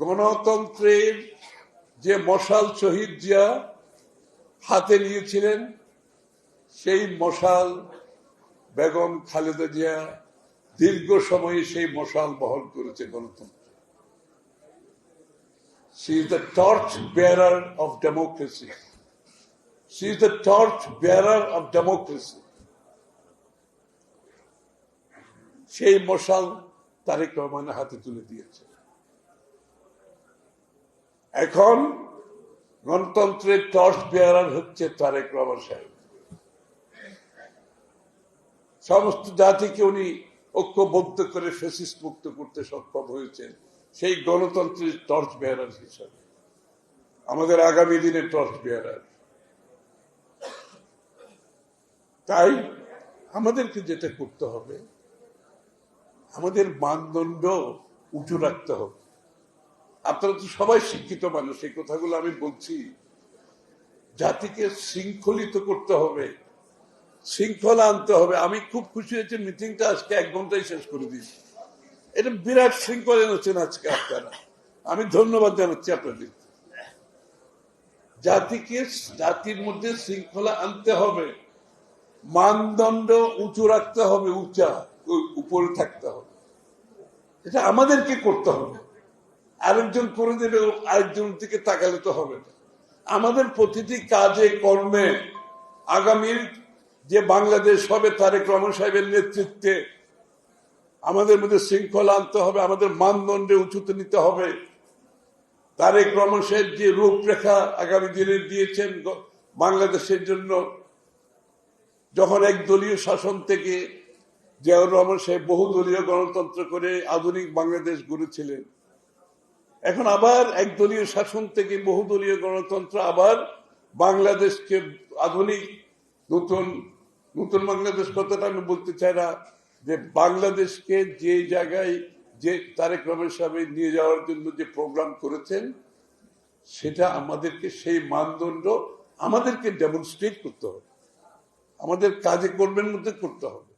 গণতন্ত্রের যে মশাল শহীদ জিয়া হাতে নিয়েছিলেন, সেই মশাল বেগম খালেদা জিয়া দীর্ঘ সময়ে সেই মশাল বহন করেছে গণতন্ত্র She is the torch bearer of democracy. She is the torch bearer of democracy. সেই মশাল তারেক রহমানের হাতে তুলে দিয়েছে এখন গণতন্ত্রের টর্চ বেয়ারার হচ্ছে তারেক রহমান সাহেব। সমস্ত জাতিকে উনি ঐক্যবদ্ধ করে ফেসিস মুক্ত করতে সক্ষম হয়েছেন, সেই গণতন্ত্রের টর্চ বেয়ারার হিসাবে। আমাদের আগামী দিনের টর্চ বেয়ারার তাই আমাদেরকে যেটা করতে হবে, আমাদের মানদণ্ড উঁচু রাখতে হবে। আপনারা তো সবাই শিক্ষিত মানুষ, এই কথাগুলো আমি বলছি। জাতিকে শৃঙ্খলিত করতে হবে, শৃঙ্খলা আনতে হবে। আমি খুব খুশি হয়েছি, মিটিংটা আজকে এক ঘন্টায় শেষ করে দিয়েছি। এটা বিরাট শৃঙ্খলা এনেছেন আজকে আপনারা। আমি ধন্যবাদ জানাচ্ছি আপনাদের। জাতিকে, জাতির মধ্যে শৃঙ্খলা আনতে হবে। মানদণ্ড উঁচু রাখতে হবে, উঁচা, উপরে থাকতে হবে। এটা আমাদেরকে করতে হবে। আরেকজন করে দেবে ও আরেকজনের দিকে তাকালে তো হবে না। আমাদের প্রতিটি কাজে, কর্মে আগামীর যে বাংলাদেশ হবে, তারেক রহমান সাহেবের নেতৃত্বে আমাদের মধ্যে শৃঙ্খলা আনতে হবে, আমাদের মানদণ্ডে উঁচুতে নিতে হবে। তারেক রহমান সাহেব যে রূপরেখা আগামী দিনে দিয়েছেন বাংলাদেশের জন্য, যখন এক দলীয় শাসন থেকে জিয়াউর রহমান সাহেব বহুদলীয় গণতন্ত্র করে আধুনিক বাংলাদেশ গড়েছিলেন এখন আবার একদলীয় শাসন থেকে বহুদলীয় গণতন্ত্র আবার বাংলাদেশকে আধুনিক নতুন নতুন বাংলাদেশ কথাটা আমি বলতে চাই না, যে বাংলাদেশকে যে জায়গায় যে তারেক রহমান সাহেব নিয়ে যাওয়ার জন্য যে প্রোগ্রাম করেছেন, সেটা আমাদেরকে সেই মানদণ্ড আমাদেরকে ডেমনস্ট্রেট করতে হবে। আমাদের কাজে কর্মের মধ্যে করতে হবে।